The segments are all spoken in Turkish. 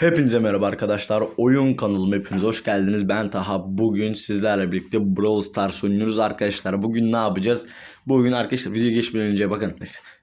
Hepinize merhaba arkadaşlar. Oyun kanalıma hepiniz hoş geldiniz. Ben Taha. Bugün sizlerle birlikte Brawl Stars oynuyoruz arkadaşlar. Bugün ne yapacağız? Bugün arkadaşlar video geçmeden önce bakın.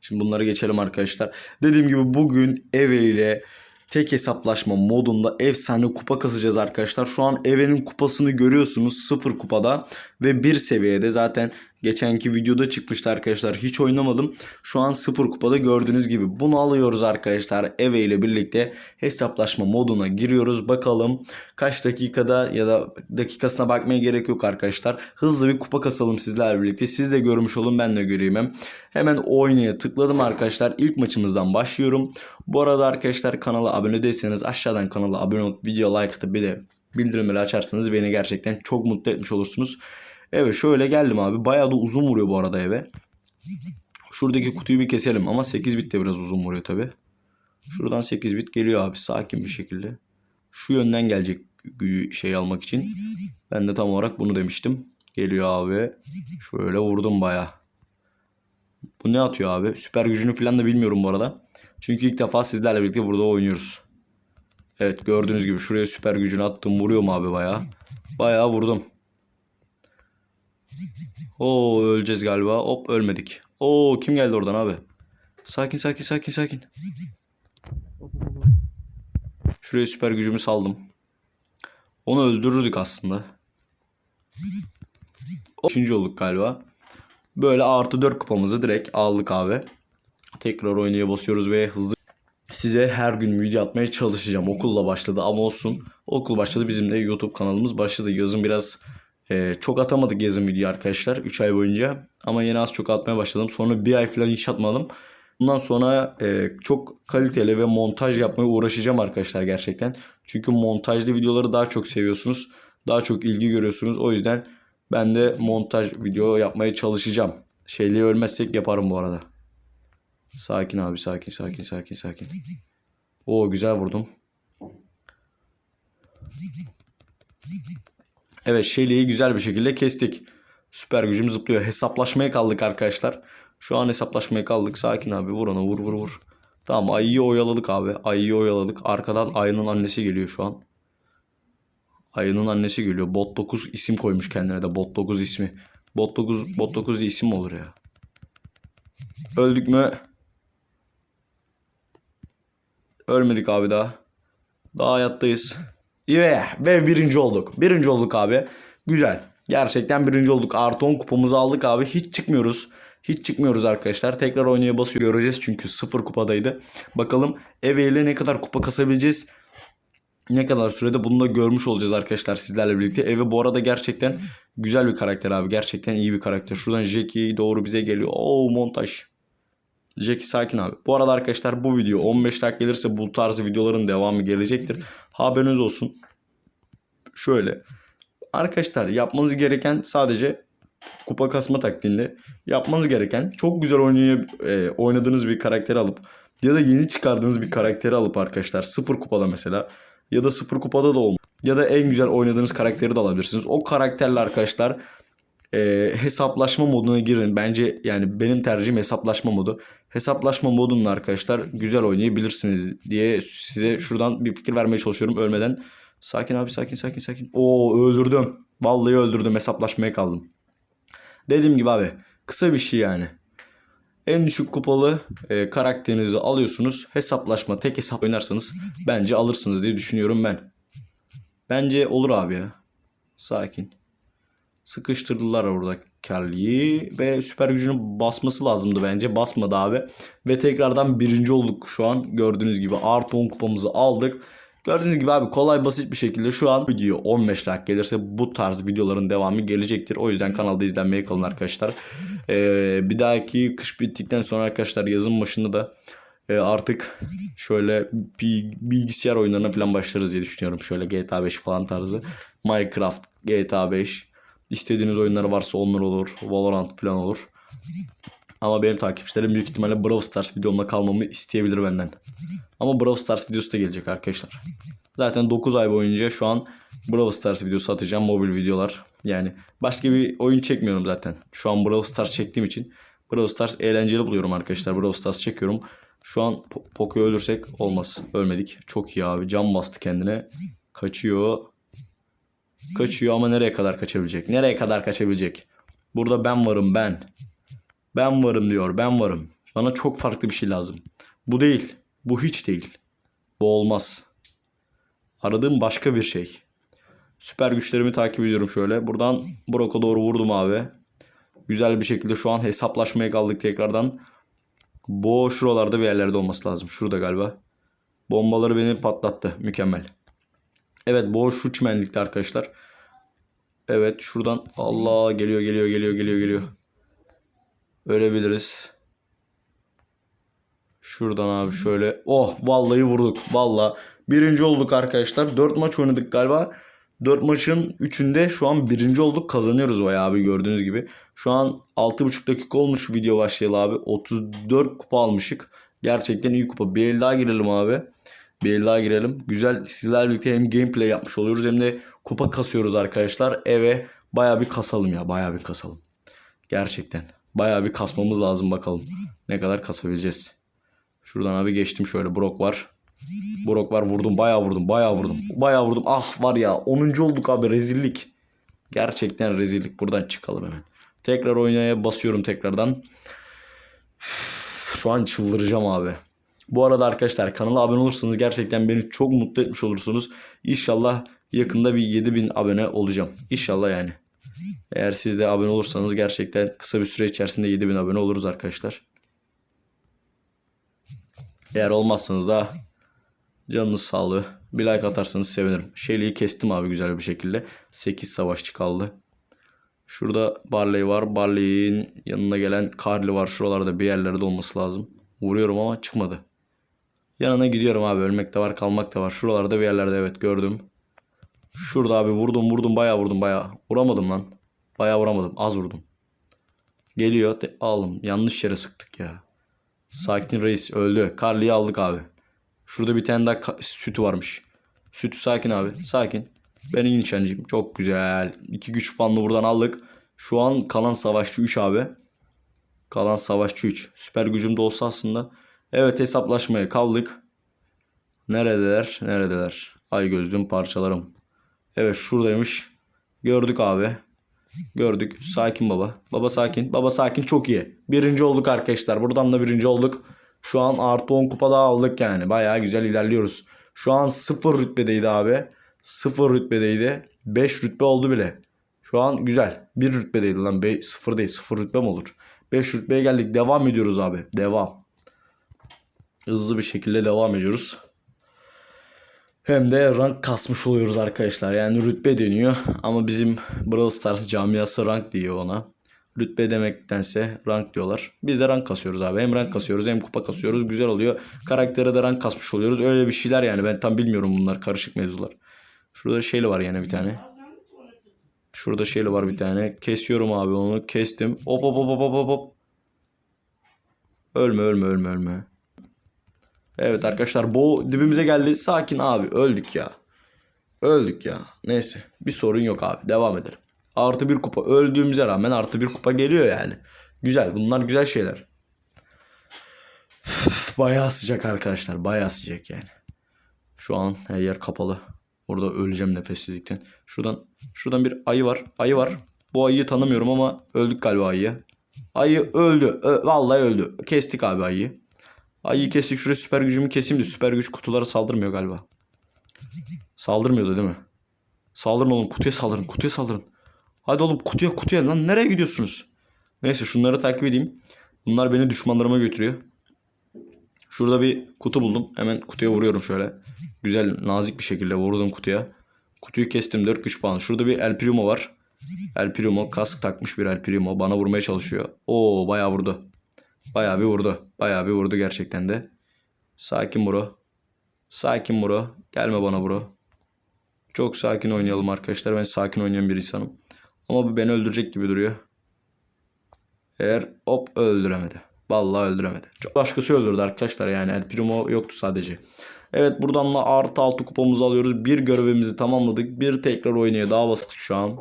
Şimdi bunları geçelim arkadaşlar. Dediğim gibi bugün Eve ile tek hesaplaşma modunda efsane kupa kasacağız arkadaşlar. Şu an Eve'nin kupasını görüyorsunuz. 0 kupada ve 1 seviyede zaten geçenki videoda çıkmıştı arkadaşlar. Hiç oynamadım. Şu an 0 kupada gördüğünüz gibi. Bunu alıyoruz arkadaşlar. Eve ile birlikte hesaplaşma moduna giriyoruz. Bakalım kaç dakikada ya da dakikasına bakmaya gerek yok arkadaşlar. Hızlı bir kupa kasalım sizlerle birlikte. Siz de görmüş olun ben de göreyim hem. Hemen oynaya tıkladım arkadaşlar. İlk maçımızdan başlıyorum. Bu arada arkadaşlar kanala abone değilseniz aşağıdan kanala abone olup video like atıp bir de bildirimleri açarsanız beni gerçekten çok mutlu etmiş olursunuz. Evet şöyle geldim abi. Bayağı da uzun vuruyor bu arada eve. Şuradaki kutuyu bir keselim ama 8 bit de biraz uzun vuruyor tabi. Şuradan 8 bit geliyor abi sakin bir şekilde. Şu yönden gelecek şey almak için. Ben de tam olarak bunu demiştim. Geliyor abi. Şöyle vurdum baya. Bu ne atıyor abi? Süper gücünü falan da bilmiyorum bu arada. Çünkü ilk defa sizlerle birlikte burada oynuyoruz. Evet gördüğünüz gibi şuraya süper gücünü attım. Vuruyorum abi baya. Baya vurdum. Oo öleceğiz galiba. Hop ölmedik. Oo kim geldi oradan abi? Sakin sakin sakin sakin. Şuraya süper gücümü saldım. Onu öldürürdük aslında. Üçüncü olduk galiba. Böyle artı 4 kupamızı direkt aldık abi. Tekrar oynaya basıyoruz ve hızlı size her gün video atmaya çalışacağım. Okulla başladı ama olsun. Okul başladı bizim de YouTube kanalımız başladı. Yazın biraz e, çok atamadık yazın video arkadaşlar 3 ay boyunca. Ama yeni az çok atmaya başladım. Sonra bir ay falan hiç atmadım. Bundan sonra e, çok kaliteli ve montaj yapmaya uğraşacağım arkadaşlar gerçekten. Çünkü montajlı videoları daha çok seviyorsunuz. Daha çok ilgi görüyorsunuz. O yüzden ben de montaj video yapmaya çalışacağım. Şeyliği ölmezsek yaparım bu arada. Sakin abi sakin sakin sakin sakin. Oo güzel vurdum. Evet Shelly'yi güzel bir şekilde kestik. Süper gücüm zıplıyor. Hesaplaşmaya kaldık arkadaşlar. Şu an hesaplaşmaya kaldık. Sakin abi vur ona vur vur vur. Tamam ayıyı oyaladık abi. Ayıyı oyaladık. Arkadan ayının annesi geliyor şu an. Ayının annesi geliyor. Bot 9 isim koymuş kendine de. Bot 9 ismi. Bot 9, Bot 9 diye isim olur ya? Öldük mü? Ölmedik abi daha. Daha hayattayız. Yeah. Ve birinci olduk. Birinci olduk abi. Güzel. Gerçekten birinci olduk. Artı 10 kupamızı aldık abi. Hiç çıkmıyoruz. Hiç çıkmıyoruz arkadaşlar. Tekrar oynaya basıyor. Göreceğiz çünkü sıfır kupadaydı. Bakalım Eve ile ne kadar kupa kasabileceğiz. Ne kadar sürede bunu da görmüş olacağız arkadaşlar sizlerle birlikte. Eve bu arada gerçekten güzel bir karakter abi. Gerçekten iyi bir karakter. Şuradan Jackie doğru bize geliyor. Oo montaj. Jackie sakin abi. Bu arada arkadaşlar bu video 15 dakika gelirse bu tarz videoların devamı gelecektir. Haberiniz olsun. Şöyle. Arkadaşlar yapmanız gereken sadece kupa kasma taktiğinde yapmanız gereken çok güzel oynay e, oynadığınız bir karakteri alıp ya da yeni çıkardığınız bir karakteri alıp arkadaşlar sıfır kupada mesela ya da sıfır kupada da olmaz. Ya da en güzel oynadığınız karakteri de alabilirsiniz. O karakterle arkadaşlar e, hesaplaşma moduna girin. Bence yani benim tercihim hesaplaşma modu. Hesaplaşma modunda arkadaşlar güzel oynayabilirsiniz diye size şuradan bir fikir vermeye çalışıyorum ölmeden. Sakin abi sakin sakin sakin. Oo öldürdüm. Vallahi öldürdüm hesaplaşmaya kaldım. Dediğim gibi abi kısa bir şey yani. En düşük kupalı e, karakterinizi alıyorsunuz. Hesaplaşma tek hesap oynarsanız bence alırsınız diye düşünüyorum ben. Bence olur abi ya. Sakin. Sıkıştırdılar orada Kelly'yi ve süper gücünü basması lazımdı bence. Basmadı abi. Ve tekrardan birinci olduk şu an. Gördüğünüz gibi artı 10 kupamızı aldık. Gördüğünüz gibi abi kolay basit bir şekilde şu an video 15 like gelirse bu tarz videoların devamı gelecektir. O yüzden kanalda izlenmeye kalın arkadaşlar. Ee, bir dahaki kış bittikten sonra arkadaşlar yazın başında da e, artık şöyle bilgisayar oyunlarına falan başlarız diye düşünüyorum. Şöyle GTA 5 falan tarzı. Minecraft, GTA 5 İstediğiniz oyunlar varsa onlar olur. Valorant falan olur. Ama benim takipçilerim büyük ihtimalle Brawl Stars videomda kalmamı isteyebilir benden. Ama Brawl Stars videosu da gelecek arkadaşlar. Zaten 9 ay boyunca şu an Brawl Stars videosu atacağım. Mobil videolar. Yani başka bir oyun çekmiyorum zaten. Şu an Brawl Stars çektiğim için Brawl Stars eğlenceli buluyorum arkadaşlar. Brawl Stars çekiyorum. Şu an Po- Poco'yu ölürsek olmaz. Ölmedik. Çok iyi abi. Cam bastı kendine. Kaçıyor. Kaçıyor ama nereye kadar kaçabilecek? Nereye kadar kaçabilecek? Burada ben varım ben. Ben varım diyor. Ben varım. Bana çok farklı bir şey lazım. Bu değil. Bu hiç değil. Bu olmaz. Aradığım başka bir şey. Süper güçlerimi takip ediyorum şöyle. Buradan Brock'a doğru vurdum abi. Güzel bir şekilde şu an hesaplaşmaya kaldık tekrardan. Bu şuralarda bir yerlerde olması lazım. Şurada galiba. Bombaları beni patlattı. Mükemmel. Evet bu şu çimenlikte arkadaşlar. Evet şuradan Allah geliyor geliyor geliyor geliyor geliyor. Ölebiliriz. Şuradan abi şöyle. Oh vallahi vurduk. Valla. Birinci olduk arkadaşlar. 4 maç oynadık galiba. 4 maçın 3'ünde şu an birinci olduk. Kazanıyoruz bayağı abi gördüğünüz gibi. Şu an 6,5 dakika olmuş video başlayalı abi. 34 kupa almışık. Gerçekten iyi kupa. Bir el daha girelim abi. Bir el daha girelim. Güzel sizlerle birlikte hem gameplay yapmış oluyoruz hem de kupa kasıyoruz arkadaşlar. Eve bayağı bir kasalım ya. Bayağı bir kasalım. Gerçekten. Bayağı bir kasmamız lazım bakalım. Ne kadar kasabileceğiz. Şuradan abi geçtim şöyle. Brok var. Brok var vurdum. Bayağı vurdum. Bayağı vurdum. Bayağı vurdum. Ah var ya 10. olduk abi rezillik. Gerçekten rezillik. Buradan çıkalım hemen. Tekrar oynaya basıyorum tekrardan. Şu an çıldıracağım abi. Bu arada arkadaşlar kanala abone olursanız gerçekten beni çok mutlu etmiş olursunuz. İnşallah yakında bir 7000 abone olacağım. İnşallah yani. Eğer siz de abone olursanız gerçekten kısa bir süre içerisinde 7000 abone oluruz arkadaşlar. Eğer olmazsanız da canınız sağlığı bir like atarsanız sevinirim. Shelly'yi kestim abi güzel bir şekilde. 8 savaşçı kaldı. Şurada Barley var. Barley'in yanına gelen Carly var. Şuralarda bir yerlerde olması lazım. Vuruyorum ama çıkmadı. Yanına gidiyorum abi. Ölmek de var kalmak da var. Şuralarda bir yerlerde evet gördüm. Şurada abi vurdum vurdum bayağı vurdum bayağı. Vuramadım lan. Bayağı vuramadım. Az vurdum. Geliyor. De, aldım. Yanlış yere sıktık ya. Sakin reis öldü. Carly'yi aldık abi. Şurada bir tane daha sütü varmış. Sütü sakin abi. Sakin. Ben iyi. Çok güzel. İki güç puanını buradan aldık. Şu an kalan savaşçı 3 abi. Kalan savaşçı 3. Süper gücüm de olsa aslında. Evet hesaplaşmaya kaldık. Neredeler? Neredeler? Ay gözlüm parçalarım. Evet şuradaymış. Gördük abi. Gördük. Sakin baba. Baba sakin. Baba sakin. Çok iyi. Birinci olduk arkadaşlar. Buradan da birinci olduk. Şu an artı 10 kupa daha aldık yani. Bayağı güzel ilerliyoruz. Şu an 0 rütbedeydi abi. 0 rütbedeydi. 5 rütbe oldu bile. Şu an güzel. 1 rütbedeydi lan. 0 değil. 0 rütbe mi olur? 5 rütbeye geldik. Devam ediyoruz abi. Devam. Hızlı bir şekilde devam ediyoruz. Hem de rank kasmış oluyoruz arkadaşlar. Yani rütbe deniyor ama bizim Brawl Stars camiası rank diyor ona. Rütbe demektense rank diyorlar. Biz de rank kasıyoruz abi. Hem rank kasıyoruz hem kupa kasıyoruz. Güzel oluyor. Karaktere de rank kasmış oluyoruz. Öyle bir şeyler yani. Ben tam bilmiyorum bunlar. Karışık mevzular. Şurada şeyli var yine bir tane. Şurada şeyli var bir tane. Kesiyorum abi onu. Kestim. Hop hop hop hop hop hop. Ölme ölme ölme ölme. Evet arkadaşlar bu dibimize geldi. Sakin abi öldük ya. Öldük ya. Neyse bir sorun yok abi. Devam edelim. Artı bir kupa. Öldüğümüze rağmen artı bir kupa geliyor yani. Güzel. Bunlar güzel şeyler. Bayağı sıcak arkadaşlar. Bayağı sıcak yani. Şu an her yer kapalı. Orada öleceğim nefessizlikten. Şuradan şuradan bir ayı var. Ayı var. Bu ayıyı tanımıyorum ama öldük galiba ayıya. Ayı öldü. Ö- vallahi öldü. Kestik abi ayıyı. Ayıyı kestik. Şuraya süper gücümü keseyim de süper güç kutulara saldırmıyor galiba. Saldırmıyordu değil mi? Saldırın oğlum kutuya saldırın kutuya saldırın. Hadi oğlum kutuya kutuya lan nereye gidiyorsunuz? Neyse şunları takip edeyim. Bunlar beni düşmanlarıma götürüyor. Şurada bir kutu buldum. Hemen kutuya vuruyorum şöyle. Güzel nazik bir şekilde vurdum kutuya. Kutuyu kestim 4 güç puan. Şurada bir El Primo var. El Primo kask takmış bir El Primo. Bana vurmaya çalışıyor. Oo bayağı vurdu. Bayağı bir vurdu. Bayağı bir vurdu gerçekten de. Sakin bro. Sakin bro. Gelme bana bro. Çok sakin oynayalım arkadaşlar. Ben sakin oynayan bir insanım. Ama bu beni öldürecek gibi duruyor. Eğer hop öldüremedi. Vallahi öldüremedi. Çok başkası öldürdü arkadaşlar yani El Primo yoktu sadece. Evet buradan da artı altı kupamızı alıyoruz. Bir görevimizi tamamladık. Bir tekrar oynaya daha bastık şu an.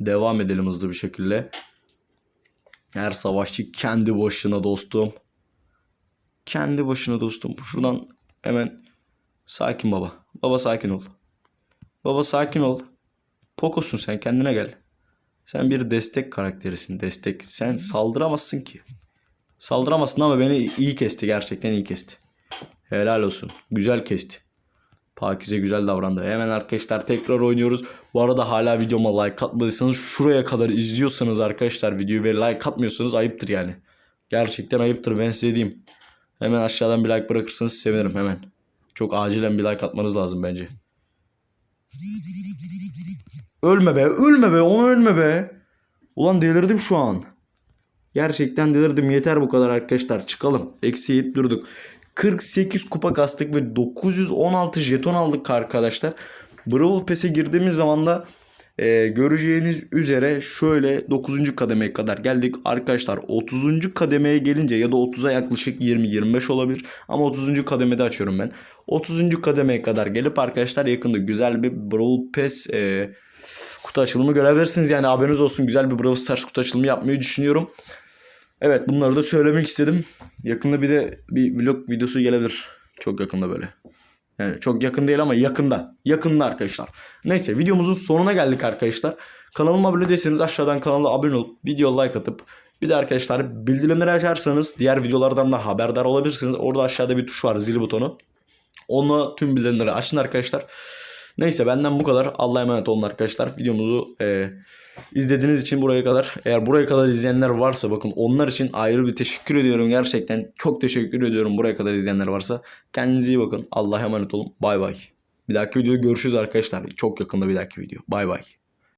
Devam edelim hızlı bir şekilde. Her savaşçı kendi başına dostum. Kendi başına dostum. Şuradan hemen sakin baba. Baba sakin ol. Baba sakin ol. Poco'sun sen kendine gel. Sen bir destek karakterisin. Destek. Sen saldıramazsın ki. Saldıramazsın ama beni iyi kesti. Gerçekten iyi kesti. Helal olsun. Güzel kesti. Pakize güzel davrandı. Hemen arkadaşlar tekrar oynuyoruz. Bu arada hala videoma like atmadıysanız şuraya kadar izliyorsanız arkadaşlar videoyu ve like atmıyorsanız ayıptır yani. Gerçekten ayıptır ben size diyeyim. Hemen aşağıdan bir like bırakırsanız sevinirim hemen. Çok acilen bir like atmanız lazım bence. Ölme be, ölme be, onu ölme be. Ulan delirdim şu an. Gerçekten delirdim. Yeter bu kadar arkadaşlar. Çıkalım. Eksi durduk. 48 kupa kastık ve 916 jeton aldık arkadaşlar. Brawl Pass'e girdiğimiz zaman da e, göreceğiniz üzere şöyle 9. kademeye kadar geldik. Arkadaşlar 30. kademeye gelince ya da 30'a yaklaşık 20-25 olabilir. Ama 30. kademede açıyorum ben. 30. kademeye kadar gelip arkadaşlar yakında güzel bir Brawl Pass e, kutu açılımı görebilirsiniz. Yani haberiniz olsun güzel bir Brawl Stars kutu açılımı yapmayı düşünüyorum. Evet bunları da söylemek istedim. Yakında bir de bir vlog videosu gelebilir. Çok yakında böyle. Yani çok yakın değil ama yakında. Yakında arkadaşlar. Neyse videomuzun sonuna geldik arkadaşlar. Kanalıma abone değilseniz aşağıdan kanala abone olup video like atıp bir de arkadaşlar bildirimleri açarsanız diğer videolardan da haberdar olabilirsiniz. Orada aşağıda bir tuş var zil butonu. Onunla tüm bildirimleri açın arkadaşlar. Neyse benden bu kadar. Allah'a emanet olun arkadaşlar. Videomuzu e, izlediğiniz için buraya kadar. Eğer buraya kadar izleyenler varsa bakın onlar için ayrı bir teşekkür ediyorum. Gerçekten çok teşekkür ediyorum buraya kadar izleyenler varsa. Kendinize iyi bakın. Allah'a emanet olun. Bay bay. Bir dahaki videoda görüşürüz arkadaşlar. Çok yakında bir dahaki video. Bay bay.